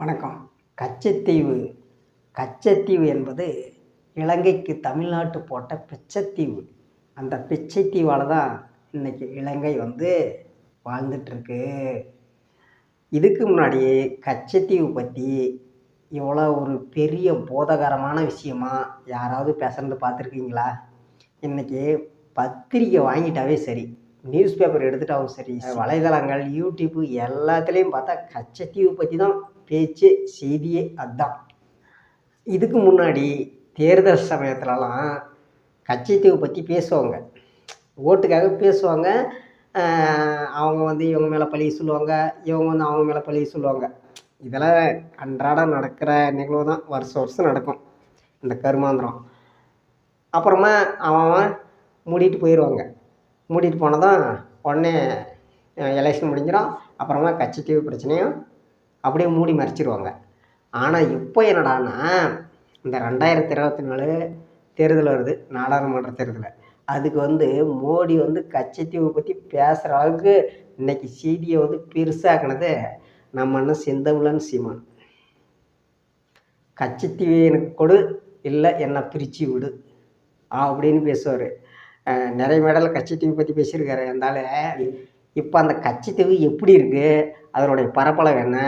வணக்கம். கச்சத்தீவு. கச்சத்தீவு என்பது இலங்கைக்கு தமிழ்நாட்டு போட்ட பிச்சைத்தீவு. அந்த பிச்சைத்தீவால் தான் இன்னைக்கு இலங்கை வந்து வாழ்ந்துட்டுருக்கு. இதுக்கு முன்னாடி கச்சத்தீவு பற்றி இவ்வளோ ஒரு பெரிய போதகரமான விஷயமா யாராவது பேசுறது பார்த்துருக்கீங்களா? இன்னைக்கு பத்திரிக்கை வாங்கிட்டாவே சரி. நியூஸ் பேப்பர் எடுத்துட்டாவும் சரி. வலைதளங்கள் யூடியூப்பு எல்லாத்துலேயும் பார்த்தா கச்சத்தீவு பற்றி தான் பேச்சு செய்தியே அதுதான் இதுக்கு முன்னாடி தேர்தல் சமயத்துலலாம் கட்சித்தீவு பற்றி பேசுவாங்க. ஓட்டுக்காக பேசுவாங்க. அவங்க வந்து இவங்க மேலே பழி சொல்லுவாங்க. இவங்க வந்து அவங்க மேலே பழிய சொல்லுவாங்க. இதெல்லாம் அன்றாடம் நடக்கிற நிகழ்வு தான். வருஷம் வருஷம் நடக்கும். இந்த கருமாந்திரம். அப்புறமா அவன் அவன் மூடிட்டு போயிடுவாங்க மூடிட்டு போனதும் உடனே எலெக்ஷன் முடிஞ்சிடும். அப்புறமா கட்சித்தீவு பிரச்சனையும் அப்படியே மூடி மறைச்சிருவாங்க. ஆனால் இப்போ என்னடான்னா இந்த ரெண்டாயிரத்தி இருபத்தி நாலு தேர்தல் வருது நாடாளுமன்ற தேர்தல். அதுக்கு வந்து மோடி வந்து கச்சத்தீவை பற்றி பேசுகிற அளவுக்கு இன்னைக்கு செய்தியை வந்து பெருசாக்குனது நம்ம அண்ணன் செந்தமிழன் சீமான். கச்சத்தீவை எனக்கு கொடு இல்லை என்னை பிரித்து விடு அப்படின்னு பேசுவார். நிறைய மேடல் கச்சத்தீவை பற்றி பேசியிருக்காரு. இருந்தாலும் இப்போ அந்த கட்சித்தீவு எப்படி இருக்குது அதனுடைய பரப்பளவு என்ன?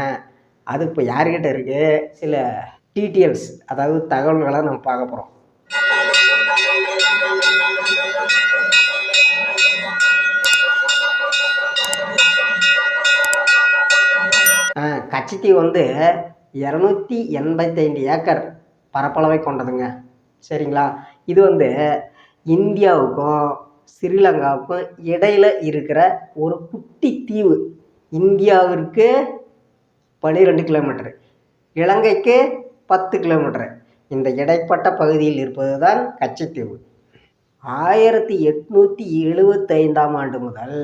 அது இப்போ யார்கிட்ட இருக்குது சில டீட்டெயில்ஸ் அதாவது தகவல்களை நம்ம பார்க்க போகிறோம் கட்சித்தீவு வந்து இரநூத்தி எண்பத்தைந்து ஏக்கர் பரப்பளவை கொண்டதுங்க. சரிங்களா? இது வந்து இந்தியாவுக்கும் ஸ்ரீலங்காவுக்கும் இடையில இருக்கிற ஒரு குட்டி தீவு. இந்தியாவிற்கு பன்னிரெண்டு கிலோமீட்டரு இலங்கைக்கு பத்து கிலோமீட்டரு இந்த இடைப்பட்ட பகுதியில் இருப்பது தான் கச்சத்தீவு. ஆயிரத்தி எட்நூற்றி எழுபத்தைந்தாம் ஆண்டு முதல்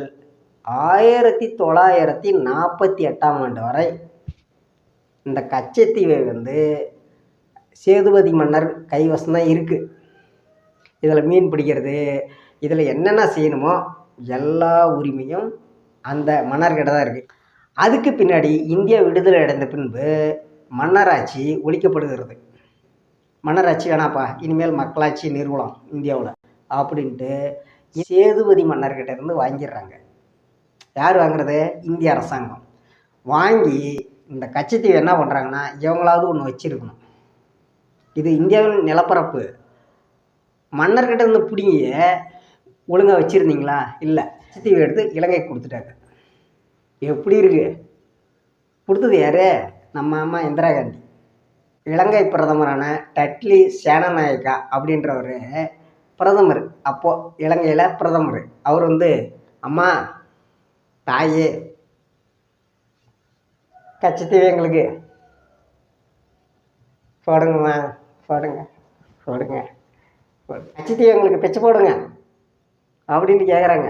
ஆயிரத்தி தொள்ளாயிரத்தி நாற்பத்தி எட்டாம் ஆண்டு வரை இந்த கச்சத்தீவை வந்து சேதுபதி மன்னர் கைவசம் தான் இருக்குது இதில் மீன் பிடிக்கிறது இதில் என்னென்ன செய்யணுமோ எல்லா உரிமையும் அந்த மன்னர்கிட்ட தான் இருக்குது அதுக்கு பின்னாடி இந்தியா விடுதலை அடைந்த பின்பு மன்னராட்சி ஒழிக்கப்படுகிறது. மன்னராட்சி வேணாப்பா இனிமேல் மக்களாட்சி நிறுவனம் இந்தியாவில் அப்படின்ட்டு சேதுபதி மன்னர்கிட்ட இருந்து வாங்கிடுறாங்க. யார் வாங்குறது? இந்திய அரசாங்கம். வாங்கி இந்த கச்சத்தீவு என்ன பண்ணுறாங்கன்னா இவங்களாவது ஒன்று வச்சுருக்கணும். இது இந்தியாவின் நிலப்பரப்பு. மன்னர்கிட்ட இருந்து பிடிங்கி ஒழுங்காக வச்சுருந்தீங்களா? இல்லை. சித்திவை எடுத்து இலங்கை கொடுத்துட்டாங்க. எப்படி இருக்கு? கொடுத்தது யார்? நம்ம அம்மா இந்திரா காந்தி. இலங்கை பிரதமரான டட்லி சேனநாயக்கா அப்படின்றவர் பிரதமர். அப்போது இலங்கையில் பிரதமர். அவர் வந்து அம்மா தாயே கச்சத்தீவு எங்களுக்கு போடுங்கம்மா போடுங்க போடுங்க போடு- கச்சத்தீவு எங்களுக்கு பிச்சை போடுங்க. அப்படின்ட்டு கேட்குறாங்க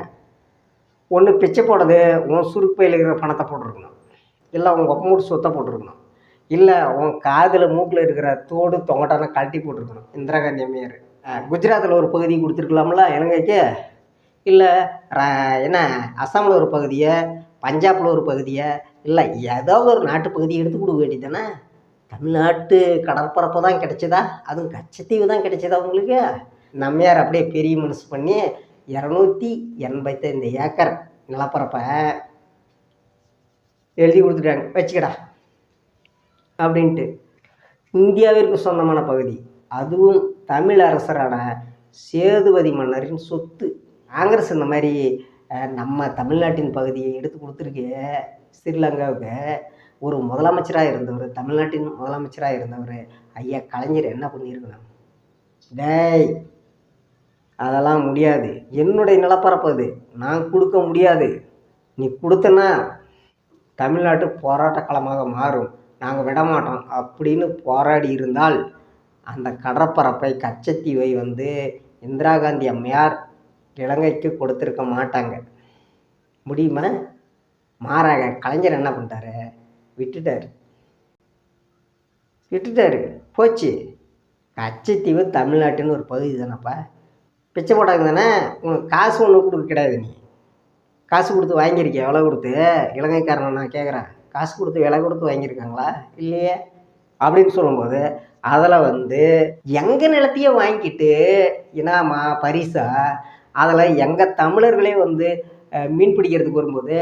ஒன்று பிச்சை போடுறது உன் சுருப்பையில் இருக்கிற பணத்தை போட்டிருக்கணும். இல்லை உங்கள் ஒப்பமூட்டு சொத்தை போட்டிருக்கணும். இல்லை உன் காதில் மூக்கில் இருக்கிற தோடு தொங்கட்டான கழட்டி போட்டிருக்கணும். இந்திரா காந்தி அம்மையார். குஜராத்தில் ஒரு பகுதி கொடுத்துருக்கலாம்ல இலங்கைக்கு? இல்லை என்ன அஸ்ஸாமில் ஒரு பகுதியை பஞ்சாபில் ஒரு பகுதியை இல்லை ஏதாவது ஒரு நாட்டு பகுதியை எடுத்து கொடுக்க வேண்டியதானே தமிழ்நாட்டு கடற்பரப்பு தான் கிடைச்சதா? அதுவும் கச்சத்தீவு தான் கிடைச்சதா உங்களுக்கு? நம்மையார் அப்படியே பெரிய மனசு பண்ணி இரநூத்தி எண்பத்தைந்து ஏக்கர் நிலப்பரப்பை எழுதி கொடுத்துட்டாங்க. வச்சுக்கடா. அப்படின்ட்டு. இந்தியாவிற்கு சொந்தமான பகுதி. அதுவும் தமிழ் அரசரான சேதுபதி மன்னரின் சொத்து. காங்கிரஸ் இந்த மாதிரி நம்ம தமிழ்நாட்டின் பகுதியை எடுத்து கொடுத்துருக்கு. ஸ்ரீலங்காவுக்கு ஒரு முதலமைச்சராக இருந்தவர் தமிழ்நாட்டின் முதலமைச்சராக இருந்தவர் ஐயா கலைஞர் என்ன பண்ணியிருக்கணும் டேய் அதெல்லாம் முடியாது. என்னுடைய நிலப்பரப்பு அது. நான் கொடுக்க முடியாது. நீ கொடுத்தனா தமிழ்நாட்டு போராட்ட களமாக மாறும். நாங்கள் விடமாட்டோம். அப்படின்னு போராடி இருந்தால் அந்த கடற்பரப்பை கச்சத்தீவை வந்து இந்திரா காந்தி அம்மையார் இலங்கைக்கு கொடுத்துருக்க மாட்டாங்க. முடியுமா? மாறாக கலைஞர் என்ன பண்ணிட்டாரு? விட்டுட்டார். விட்டுட்டாரு. போச்சு. கச்சத்தீவு தமிழ்நாட்டின்னு ஒரு பகுதி தானேப்பா? பிச்சை போட்டாங்க தானே உனக்கு காசு ஒன்றும் கொடுக்க கிடையாது நீ. காசு கொடுத்து வாங்கியிருக்கிய? விலை கொடுத்து. இலங்கைக்காரன் நான் கேட்குறேன். காசு கொடுத்து விலை கொடுத்து வாங்கியிருக்காங்களா? இல்லையே. அப்படின்னு சொல்லும்போது அதில் வந்து எங்கள் நிலத்தையே வாங்கிக்கிட்டு இனாமா பரிசா அதில் எங்கள் தமிழர்களே வந்து மீன் பிடிக்கிறதுக்கு வரும்போது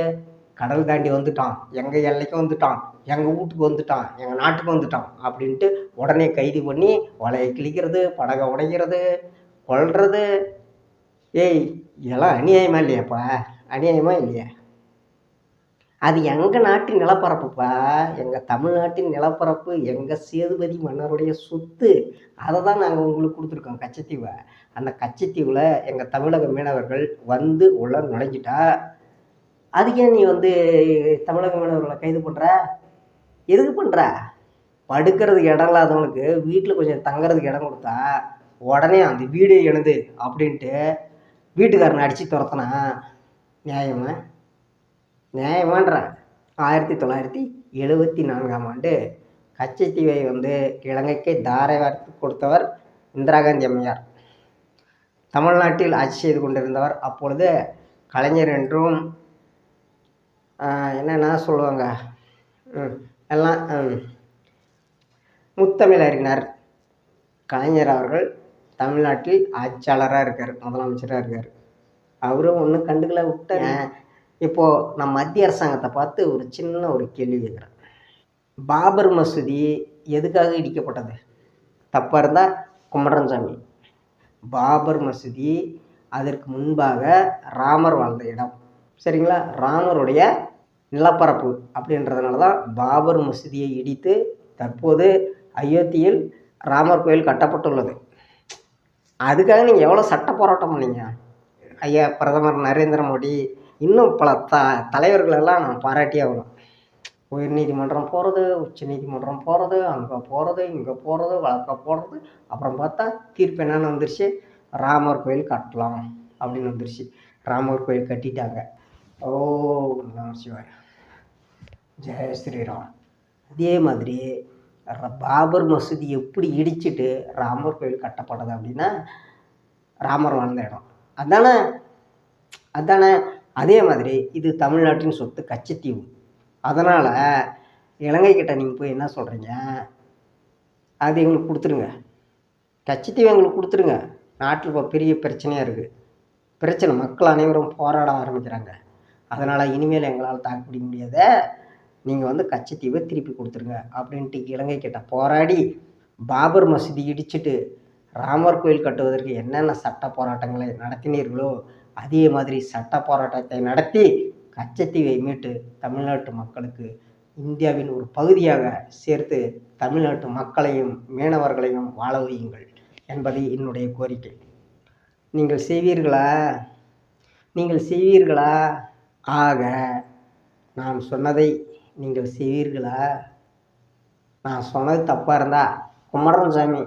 கடல் தாண்டி வந்துட்டான். எங்கள் எல்லைக்கு வந்துட்டான். எங்கள் வீட்டுக்கு வந்துட்டான். எங்கள் நாட்டுக்கு வந்துட்டான். அப்படின்ட்டு உடனே கைது பண்ணி வலையை கிழிக்கிறது படகை உடைக்கிறது கொல்றது? ஏய் இதெல்லாம் அநியாயமா இல்லையாப்பா? அநியாயமா இல்லையா? அது எங்கள் நாட்டின் நிலப்பரப்புப்பா? எங்கள் தமிழ்நாட்டின் நிலப்பரப்பு எங்கள் சேதுபதி மன்னருடைய சொத்து. அதை தான் நாங்கள் உங்களுக்கு கொடுத்துருக்கோம் கச்சத்தீவை. அந்த கச்சத்தீவில் எங்கள் தமிழக மீனவர்கள் வந்து உள்ள நுழைஞ்சிட்டா அதுக்கு ஏன் நீ வந்து தமிழக மீனவர்களை கைது பண்ணுற எதுக்கு பண்ணுற படுக்கிறதுக்கு இடம் இல்லாதவனுக்கு வீட்டில் கொஞ்சம் தங்குறதுக்கு இடம் கொடுத்தா உடனே அந்த வீடு எனது அப்படின்ட்டு வீட்டுக்காரனை அடித்து துரத்துனா நியாயமா? நியாயமான்ற. ஆயிரத்தி தொள்ளாயிரத்தி எழுபத்தி நான்காம் ஆண்டு கச்சத்தீவை வந்து இலங்கைக்கு தாரை வார்த்து கொடுத்தவர் இந்திரா காந்தி அம்மையார். தமிழ்நாட்டில் ஆட்சி செய்து கொண்டிருந்தவர் அப்பொழுது கலைஞர் என்றும் என்னென்னா என்னென்ன சொல்லுவாங்க? எல்லாம் முத்தமிழறிஞர் கலைஞர் அவர்கள் தமிழ்நாட்டில் ஆட்சியாளராக இருக்கார் முதலமைச்சராக இருக்கார். அவரும் ஒன்றும் கண்டுக்கல விட்டார். இப்போது நான் மத்திய அரசாங்கத்தை பார்த்து ஒரு சின்ன ஒரு கேள்வி கேட்குறேன் பாபர் மசூதி எதுக்காக இடிக்கப்பட்டது? தப்பாக இருந்தால் குமரன்சாமி. பாபர் மசூதி அதற்கு முன்பாக ராமர் வாழ்ந்த இடம். சரிங்களா? ராமருடைய நிலப்பரப்பு அப்படின்றதுனால தான் பாபர் மசூதியை இடித்து தற்போது அயோத்தியில் ராமர் கோயில் கட்டப்பட்டுள்ளது. அதுக்காக நீங்கள் எவ்வளோ சட்ட போராட்டம் பண்ணீங்க? ஐயா பிரதமர் நரேந்திர மோடி இன்னும் பல த தலைவர்களெல்லாம் நான் பாராட்டியே ஆகணும். உயர்நீதிமன்றம் போகிறது உச்சநீதிமன்றம் போகிறது அங்கே போகிறது இங்கே போகிறது வழக்க போடுறது அப்புறம் பார்த்தா தீர்ப்பு என்னென்னு வந்துருச்சு. ராமர் கோயில் கட்டலாம் அப்படின்னு வந்துருச்சு. ராமர் கோயில் கட்டிட்டாங்க. ஓ நம சிவாய். ஜெய ஸ்ரீராம். அதே மாதிரி பாபர் மசூதி எப்படி இடிச்சிட்டு ராமர் கோயில் கட்டப்பட்டது அப்படின்னா ராமர் வாழ்ந்த இடம். அதானே? அதானே? அதே மாதிரி இது தமிழ்நாட்டின் சொத்து கச்சத்தீவு. அதனால் இலங்கை கிட்ட நீங்கள் போய் என்ன சொல்கிறீங்க அது எங்களுக்கு கொடுத்துருங்க. கச்சத்தீவு எங்களுக்கு கொடுத்துருங்க. நாட்டில் இப்போ பெரிய பிரச்சனையாக இருக்குது பிரச்சனை. மக்கள் அனைவரும் போராட ஆரம்பிக்கிறாங்க. அதனால் இனிமேல் எங்களால் தாக்கு பிடிக்க முடியாத நீங்கள் வந்து கச்சத்தீவை திருப்பி கொடுத்துருங்க அப்படின்ட்டு இலங்கை கிட்ட போராடி பாபர் மசூதி இடிச்சிட்டு ராமர் கோயில் கட்டுவதற்கு என்னென்ன சட்ட போராட்டங்களை நடத்தினீர்களோ அதே மாதிரி சட்ட போராட்டத்தை நடத்தி கச்சத்தீவை மீட்டு தமிழ்நாட்டு மக்களுக்கு இந்தியாவின் ஒரு பகுதியாக சேர்த்து தமிழ்நாட்டு மக்களையும் மீனவர்களையும் வாழ வையுங்கள் என்பது என்னுடைய கோரிக்கை. நீங்கள் செய்வீர்களா? நீங்கள் செய்வீர்களா? ஆக நான் சொன்னதை நீங்கள் செய்வீர்களா நான் சொன்னது தப்பாக இருந்தால் குமரன் சாமி.